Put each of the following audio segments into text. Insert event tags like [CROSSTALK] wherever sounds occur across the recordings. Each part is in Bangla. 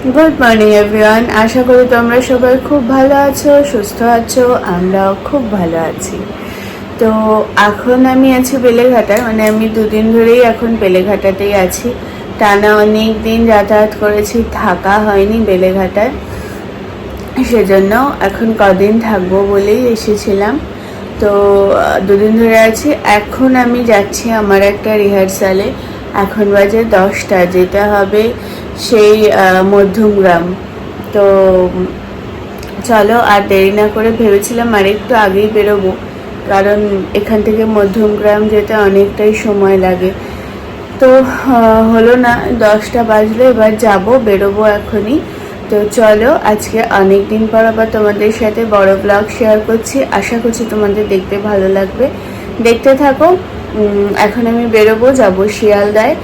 গুড মর্নিং এভরিওয়ান আশা করি তোমরা সবাই খুব ভালো আছো, সুস্থ আছো, আমরাও খুব ভালো আছি। তো এখন আমি আছি বেলেঘাটায় মানে আমি দুদিন ধরেই এখন বেলেঘাটাতেই আছি। টানা অনেক দিন যাতায়াত করেছি, থাকা হয়নি বেলেঘাটায়। সেজন্য এখন কদিন থাকব বলেই এসেছিলাম। তো দুদিন ধরে আছি। এখন আমি যাচ্ছি আমার একটা রিহার্সালে। এখন বাজে দশটা, যেটা হবে সেই মধ্যমগ্রাম। তো, চলো আর দেরি না করে ভেবেছিলাম আর একটু আগেই বেরোবো। কারণ এখান থেকে মধ্যমগ্রাম যেতে অনেকটাই সময় লাগে। তো হলো না, দশটা বাজলে, এবার যাব, বেরোবো এখনই। তো চলো, আজকে অনেক দিন পর আবার তোমাদের সাথে বড় ব্লগ শেয়ার করছি। আশা করছি তোমাদের দেখতে ভালো লাগবে। দেখতে থাকো। এখন আমি বেরোবো, যাব শিয়ালদায়।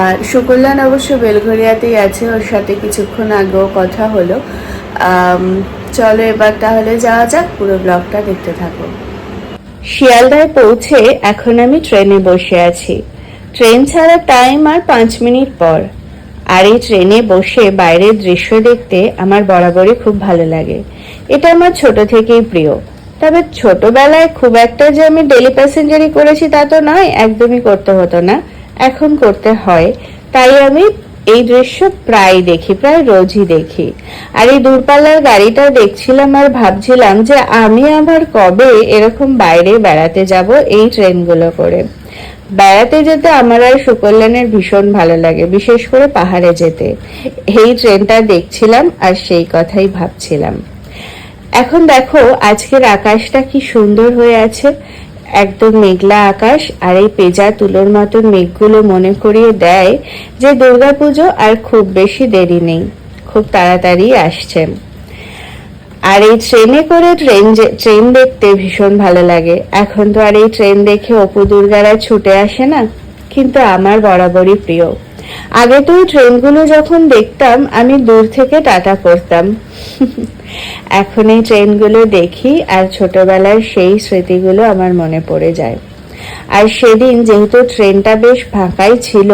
আর সুকল্যাণ অবশ্য বেলঘরিয়াতেই আছে, ওর সাথে কিছুক্ষণ আগেও কথা হলো। চলো এবার তাহলে যাওয়া যাক, পুরো ব্লগটা দেখতে থাকো। শিয়ালদায় পৌঁছে এখন আমি ট্রেনে বসে আছি। ট্রেন ছাড়া টাইম আর পাঁচ মিনিট পর। আর এই ট্রেনে বসে বাইরের দৃশ্য দেখতে আমার বরাবরই খুব ভালো লাগে। এটা আমার ছোট থেকেই প্রিয়। তবে ছোটবেলায় খুব একটা যে আমি ডেলি প্যাসেঞ্জারি করেছি তা তো নয়, একদমই করতে হতো না। এখন করতে হয়। তাই আমি এই দৃশ্য প্রায় দেখি, প্রায় রোজই দেখি। আর এই দূরপাল্লার গাড়িটা দেখছিলাম আর ভাবছিলাম যে আমি আবার কবে এরকম বাইরে বেড়াতে যাব এই ট্রেনগুলো করে। বেড়াতে যেতে আমার আর সুকল্যাণের ভীষণ ভালো লাগে, বিশেষ করে পাহাড়ে যেতে। এই ট্রেনটা দেখছিলাম আর সেই কথাই ভাবছিলাম। এখন দেখো আজকের আকাশটা কি সুন্দর হয়ে আছে। একদম মেঘলা আকাশ আর এই পেজা তুলোর মতন মেঘগুলো মনে করিয়ে দেয় যে দুর্গাপুজো আর খুব বেশি দেরি নেই, খুব তাড়াতাড়ি আসছে। আর এই ট্রেনে করে ট্রেন ট্রেন দেখতে ভীষণ ভালো লাগে। এখন তো আর এই ট্রেন দেখে অপু দুর্গারা ছুটে আসে না, কিন্তু আমার বরাবরই প্রিয়। আগে তো ট্রেনগুলো যখন দেখতাম, আমি দূর থেকে টাটা করতাম। [LAUGHS] এখন এই ট্রেনগুলো দেখি আর ছোটবেলার সেই স্মৃতিগুলো আমার মনে পড়ে যায়। আর সেদিন যেহেতু ট্রেনটা বেশ ফাঁকাই ছিল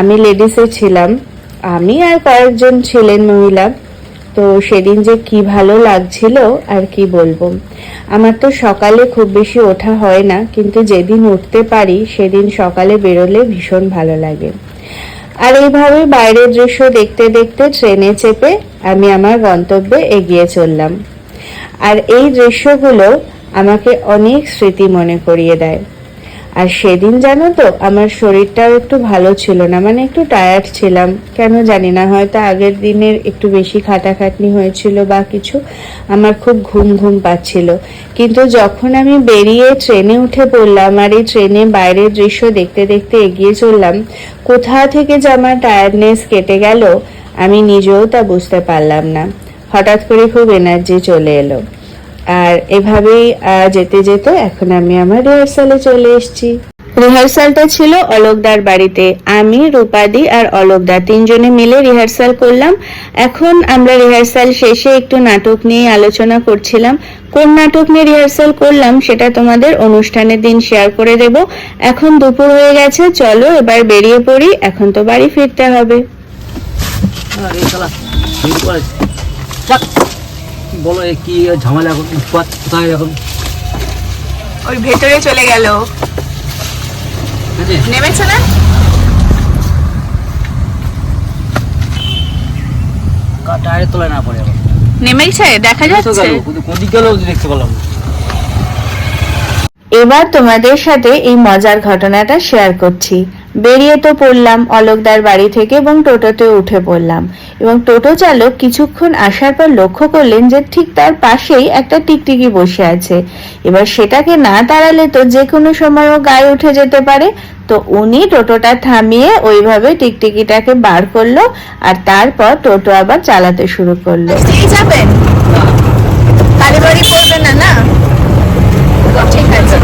আমি লেডিসে ছিলাম। আমি আর কয়েকজন ছিলেন মহিলা। তো সেদিন যে কি ভালো লাগছিল, আর কি বলব। আমার তো সকালে খুব বেশি ওঠা হয় না, কিন্তু যেদিন উঠতে পারি, সেদিন সকালে বেরোলে ভীষণ ভালো লাগে। আর এইভাবে বাইরের দৃশ্য দেখতে দেখতে ট্রেনে চেপে আমি আমার গন্তব্যে এগিয়ে চললাম। আর এই দৃশ্যগুলো আমাকে অনেক স্মৃতি মনে করিয়ে দেয়। আর সেদিন জানো তো, আমার শরীরটাও একটু ভালো ছিল না মানে একটু টায়ার্ড ছিলাম। কেন জানি না, হয়তো আগের দিনের একটু বেশি খাটাখাটনি হয়েছিল বা কিছু, আমার খুব ঘুম ঘুম পাচ্ছিল। কিন্তু যখন আমি বেরিয়ে ট্রেনে উঠে পড়লাম আর এই ট্রেনে বাইরের দৃশ্য দেখতে দেখতে এগিয়ে চললাম, কোথা থেকে যে আমার টায়ার্ডনেস কেটে গেল, আমি নিজেও তা বুঝতে পারলাম না। হঠাৎ করে খুব এনার্জি চলে এলো। আর এভাবেই যেতে যেতে এখন আমি আমার রিহার্সালে চলে এসেছি। রিহার্সালটা ছিল অলোকদার বাড়িতে। আমি, রূপাদি আর অলোকদা তিনজনে মিলে রিহার্সাল করলাম। এখন আমরা রিহার্সাল শেষে একটু নাটক নিয়ে আলোচনা করছিলাম। কোন নাটক নিয়ে রিহার্সাল করলাম সেটা তোমাদের অনুষ্ঠানের দিন শেয়ার করে দেব। এখন দুপুর হয়ে গেছে, চলো এবার বেরিয়ে পড়ি। এখন তো বাড়ি ফিরতে হবে। বলো কি ঝামেলা এখন উৎপাত কোথায় এখন? ওই ভেতরে চলে গেল। নেমেছে না? গা- টায়ারের না পড়ে আবার নেমেছে দেখা তো গেল? কোন দিক গেল দেখতে পেলাম না। এবার তোমাদের সাথে এই মজার ঘটনাটা শেয়ার করছি। বেরিয়ে তো পড়লাম অলোকদার বাড়ি থেকে এবং টোটোতে উঠে পড়লাম। এবং টোটো চালক কিছুক্ষণ আসার পর লক্ষ্য করলেন যে ঠিক তার পাশেই একটা টিকটিকি বসে আছে। এবার সেটাকে না তাড়ালে তো যে কোনো সময় ও গায়ে উঠে যেতে পারে। তো উনি টোটোটা থামিয়ে ওইভাবে টিকটিকিটাকে বার করল আর তারপর টোটো আবার চালাতে শুরু করল। না না? ঠিক আছে।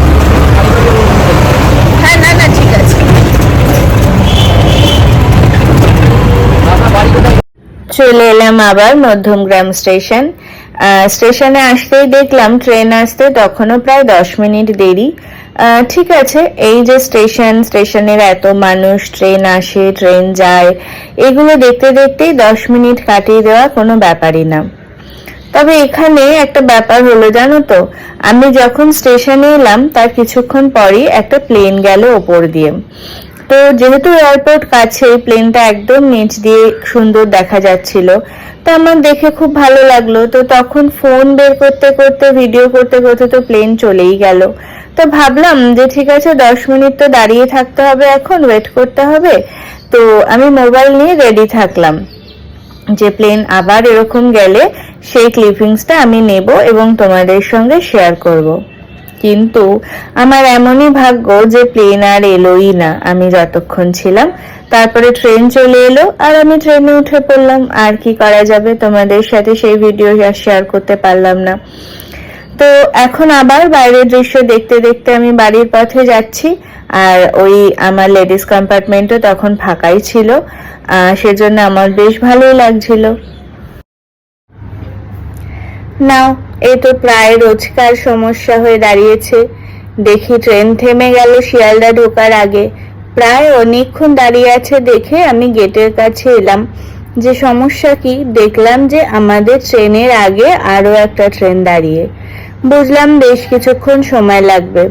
চলে এলাম আবার মধ্যমগ্রাম স্টেশন। স্টেশনে আসতেই দেখলাম ট্রেন আসতে তখনও প্রায় দশ মিনিট দেরি। ঠিক আছে, এই যে স্টেশন, স্টেশনের এত মানুষ, ট্রেন আসে, ট্রেন যায়, এগুলো দেখতে দেখতেই দশ মিনিট কাটিয়ে দেওয়া কোনো ব্যাপারই না। তবে এখানে একটা ব্যাপার হলো, জানো তো, আমি যখন স্টেশনে এলাম, তার কিছুক্ষণ পরই একটা প্লেন গেল ওপর দিয়ে। তো যেহেতু এয়ারপোর্ট কাছে প্লেনটা একদম নিচ দিয়ে সুন্দর দেখা যাচ্ছিল, তো আমার দেখে খুব ভালো লাগল। তো তখন ফোন বের করতে করতে ভিডিও করতে করতে তো প্লেন চলেই গেল। তো ভাবলাম যে ঠিক আছে, দশ মিনিট তো দাঁড়িয়ে থাকতে হবে এখন ওয়েট করতে হবে। তো আমি মোবাইল নিয়ে রেডি থাকলাম যে প্লেন আবার এরকম গেলে সেই ক্লিপিংসটা আমি নেব এবং তোমাদের সঙ্গে শেয়ার করব। কিন্তু আমার এমনই ভাগ্য যে প্লেন আর এলোই না। আমি যতক্ষণ ছিলাম, তারপরে ট্রেন চলে এলো আর আমি ট্রেনে উঠে পড়লাম। আর কি করা যাবে? তোমাদের সাথে সেই ভিডিও শেয়ার করতে পারলাম না। তো এখন আবার বাইরের দৃশ্য দেখতে দেখতে আমি বাড়ির পথে যাচ্ছি। আর ওই আমার লেডিস কম্পার্টমেন্টও তখন ফাঁকাই ছিল। সেজন্য আমার বেশ ভালোই লাগছিল। নাও এই তো প্রায় রোজকার সমস্যা হয়ে দাঁড়িয়েছে। দেখি ট্রেন থেমে গেল শিয়ালদা ঢোকার আগে। প্রায় অনেকক্ষণ দাঁড়িয়ে আছে দেখে আমি গেটের কাছে এলাম। যে সমস্যা কি? দেখলাম যে আমাদের ট্রেনের আগে আরও একটা ট্রেন দাঁড়িয়ে। বুঝলাম বেশ কিছুক্ষণ সময় লাগবে।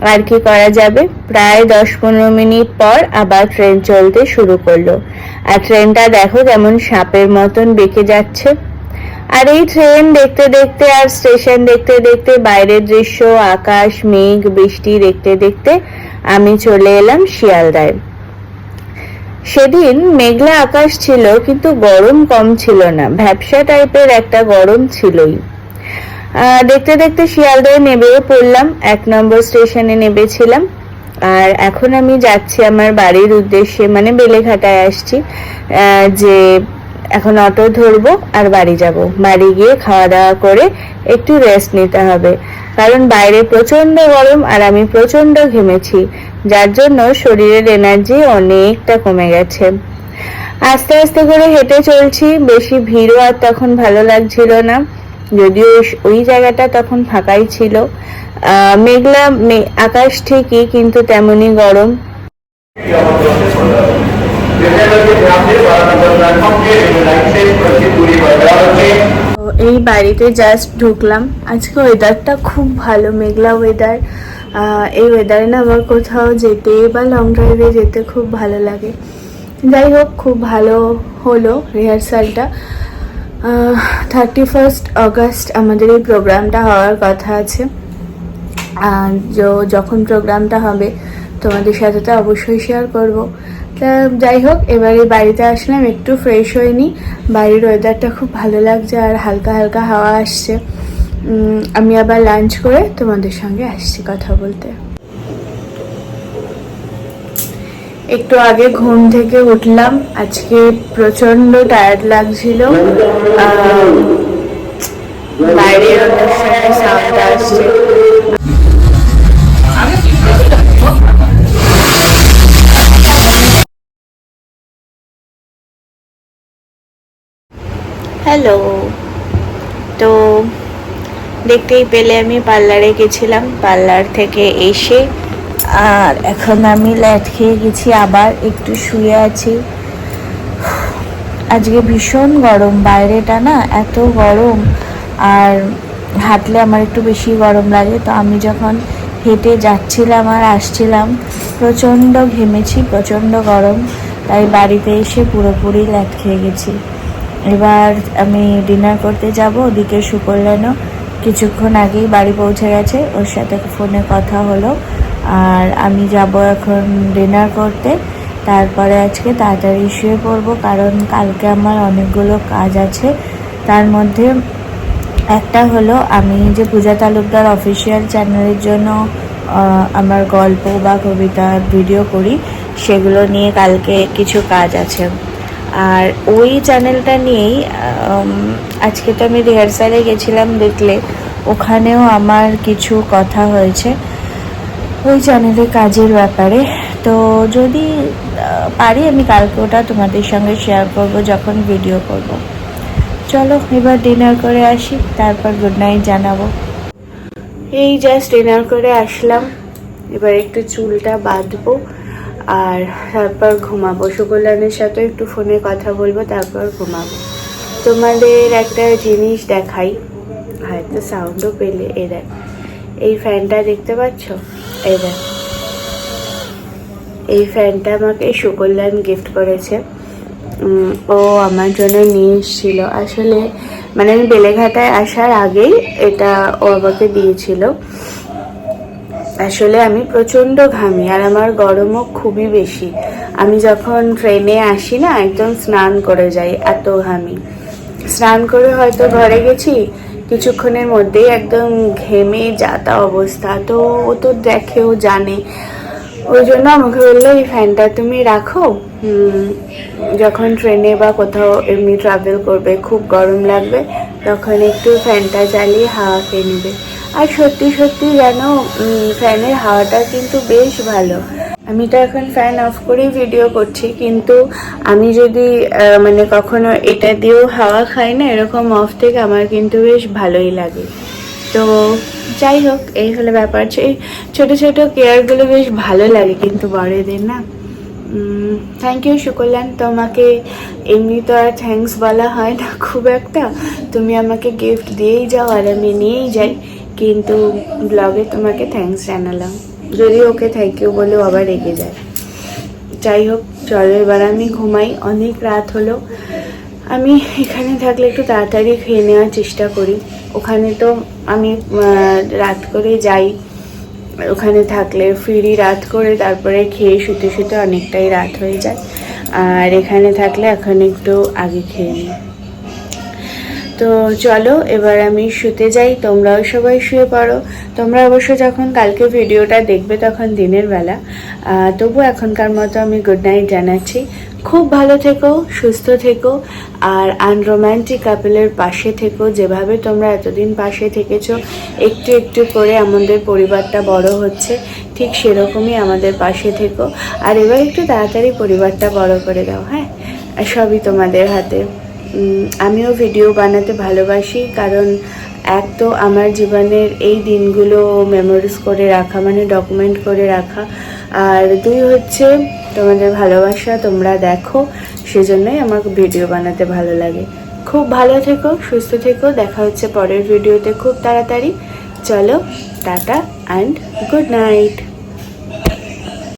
আর কি করা যাবে? প্রায় দশ পনেরো মিনিট পর আবার ট্রেন চলতে শুরু করল। আর ট্রেনটা দেখো কেমন সাপের মতন বেঁকে যাচ্ছে। আর এই ট্রেন দেখতে দেখতে আর স্টেশন দেখতে দেখতে বাইরের দৃশ্য, আকাশ, মেঘ, বৃষ্টি দেখতে দেখতে আমি চলে এলাম শিয়ালদায়। সেদিন মেঘলা আকাশ ছিল কিন্তু গরম কম ছিল না, ভ্যাবসা টাইপের একটা গরম ছিলই। দেখতে দেখতে শিয়ালদায় নেবেও পড়লাম, এক নম্বর স্টেশনে নেবেছিলাম। আর এখন আমি যাচ্ছি আমার বাড়ির উদ্দেশ্যে মানে বেলেঘাটায় আসছি যে এখন অটো ধরবো আর বাড়ি যাব। বাড়ি গিয়ে খাওয়া দাওয়া করে একটু রেস্ট নিতে হবে। কারণ বাইরে প্রচণ্ড গরম আর আমি প্রচণ্ড ঘেমেছি। যার জন্য শরীরের এনার্জি অনেকটা কমে গেছে। আস্তে আস্তে করে হেঁটে চলছি। বেশি ভিড়ও আর তখন ভালো লাগছিল না। যদিও ওই- জায়গাটা তখন ফাঁকাই ছিল। মেঘলা আকাশ ঠিকই, কিন্তু তেমনই গরম। এই বাড়িতে জাস্ট ঢুকলাম। আজকে ওয়েদারটা খুব ভালো, মেঘলা ওয়েদার এই ওয়েদারে না আমার কোথাও যেতে বা লং ড্রাইভে যেতে খুব ভালো লাগে। যাই হোক, খুব ভালো হলো রিহার্সালটা থার্টি ফার্স্ট অগাস্ট আমাদের এই প্রোগ্রামটা হওয়ার কথা আছে। যখন প্রোগ্রামটা হবে, তোমাদের সাথে তো অবশ্যই শেয়ার করব। তা যাই হোক, এবারে বাড়িতে আসলাম, একটু ফ্রেশ নিই বাড়ির ওয়েদারটা খুব ভালো লাগছে আর হালকা হালকা হাওয়া আসছে। আমি আবার লাঞ্চ করে তোমাদের সঙ্গে আসছি কথা বলতে। একটু আগে ঘুম থেকে উঠলাম, আজকে প্রচণ্ড টায়ার্ড লাগছিল। বাইরে সাউন্ড আসছে। হ্যালো তো দেখতেই পেলে আমি পার্লারে গেছিলাম। পার্লার থেকে এসে, আর এখন আমি ল্যাট খেয়ে গেছি, আবার একটু শুয়ে আছি। আজকে ভীষণ গরম, বাইরেটা না এত গরম, আর হাঁটলে আমার একটু বেশি গরম লাগে। তো আমি যখন হেঁটে যাচ্ছিলাম আর আসছিলাম, প্রচণ্ড ঘেমেছি, প্রচণ্ড গরম, তাই বাড়িতে এসে পুরোপুরি ল্যাট খেয়ে গেছি। এবার আমি ডিনার করতে যাব, ওদিকে সুকল্যাণও কিছুক্ষণ আগেই বাড়ি পৌঁছে গেছে, ওর সাথে ফোনে কথা হলো। আর আমি যাব এখন ডিনার করতে, তারপরে আজকে তাড়াতাড়ি শুয়ে পড়ব, কারণ কালকে আমার অনেকগুলো কাজ আছে। তার মধ্যে একটা হলো, আমি যে পূজা তালুকদার অফিসিয়াল চ্যানেলের জন্য আমার গল্প বা কবিতা ভিডিও করি, সেগুলো নিয়ে কালকে কিছু কাজ আছে। আর ওই চ্যানেলটা নিয়েই আজকে তো আমি রিহার্সালে গেছিলাম দেখলে, ওখানেও আমার কিছু কথা হয়েছে। ওই চ্যানেলে কাজের ব্যাপারে। তো যদি পারি আমি কালকে ওটা তোমাদের সঙ্গে শেয়ার করব যখন ভিডিও করব। চলো, এবার ডিনার করে আসি, তারপর গুড নাইট জানাব। এই জাস্ট ডিনার করে আসলাম। এবার একটু চুলটা বাঁধবো। আর তারপর ঘুমাবো। সুকল্যাণের সাথে একটু ফোনে কথা বলব, তারপর ঘুমাবো। তোমাদের একটা জিনিস দেখাই। হয়তো সাউন্ডও পেলে। এ দেখ। এই ফ্যানটা দেখতে পাচ্ছ? এই দেখ। এই ফ্যানটা আমাকে সুকল্যাণ গিফট করেছে। ও আমার জন্য নিয়ে এসেছিল। আসলে মানে আমি বেলেঘাটায় আসার আগেই এটা ও আমাকে দিয়েছিল। আসলে আমি প্রচণ্ড ঘামি আর আমার গরমও খুবই বেশি। আমি যখন ট্রেনে আসি না, একদম স্নান করে যাই, এত ঘামি। স্নান করে হয়তো ঘরে গেছি, কিছুক্ষণের মধ্যেই একদম ঘেমে যাতা অবস্থা। তো ও তো দেখে, ও জানে। ওই জন্য আমাকে বলল, এই ফ্যানটা তুমি রাখো। যখন ট্রেনে বা কোথাও এমনি ট্রাভেল করবে, খুব গরম লাগবে, তখন একটু ফ্যানটা চালিয়ে হাওয়া খেয়ে নেবে। আর সত্যি সত্যি যেন ফ্যানের হাওয়াটা কিন্তু বেশ ভালো। আমি তো এখন ফ্যান অফ করেই ভিডিও করছি, কিন্তু আমি যদি মানে কখনো এটা দিয়েও হাওয়া খাই না, এরকম অফ থেকে আমার কিন্তু বেশ ভালোই লাগে। তো যাই হোক, এই হলো ব্যাপার। এই ছোটো ছোটো কেয়ারগুলো বেশ ভালো লাগে কিন্তু বড়দের, না? থ্যাংক ইউ সুকল্যাণ, তোমাকে এমনি তো আর থ্যাঙ্কস বলা হয় না, খুব একটা। তুমি আমাকে গিফট দিয়েই যাও আর আমি নিয়েই যাই। কিন্তু ব্লগে তোমাকে থ্যাঙ্কস জানালাম। যদি ওকে থ্যাংক ইউ বলেও আবার রেগে যায়। যাই হোক, চলো, এবার আমি ঘুমাই। অনেক রাত হলো। আমি এখানে থাকলে একটু তাড়াতাড়ি খেয়ে নেওয়ার চেষ্টা করি। ওখানে তো আমি রাত করে যাই। ওখানে থাকলে ফিরি রাত করে তারপরে খেয়ে শুতে শুতে অনেকটাই রাত হয়ে যায়। আর এখানে থাকলে এখন একটু আগে খেয়ে নিই। তো চলো, এবার আমি শুতে যাই, তোমরাও সবাই শুয়ে পড়ো। তোমরা অবশ্য যখন কালকে ভিডিওটা দেখবে তখন দিনের বেলা। তবু এখনকার মতো আমি গুড নাইট জানাচ্ছি। খুব ভালো থেকো, সুস্থ থেকো, আর আনরোম্যান্টিক কাপেলের পাশে থেকো। যেভাবে তোমরা এতদিন পাশে থেকেছো, একটু একটু করে আমাদের পরিবারটা বড় হচ্ছে, ঠিক সেরকমই আমাদের পাশে থেকো। আর এবার একটু তাড়াতাড়ি পরিবারটা বড় করে দাও হ্যাঁ? সবই তোমাদের হাতে। আমিও ভিডিও বানাতে ভালোবাসি, কারণ এক তো আমার জীবনের এই দিনগুলো মেমোরিজ করে রাখা মানে ডকুমেন্ট করে রাখা, আর দুই হচ্ছে তোমাদের ভালোবাসা তোমরা দেখো, সেজন্যই আমার ভিডিও বানাতে ভালো লাগে। খুব ভালো থেকো, সুস্থ থেকো, দেখা হচ্ছে পরের ভিডিওতে খুব তাড়াতাড়ি। চলো, টাটা অ্যান্ড গুড নাইট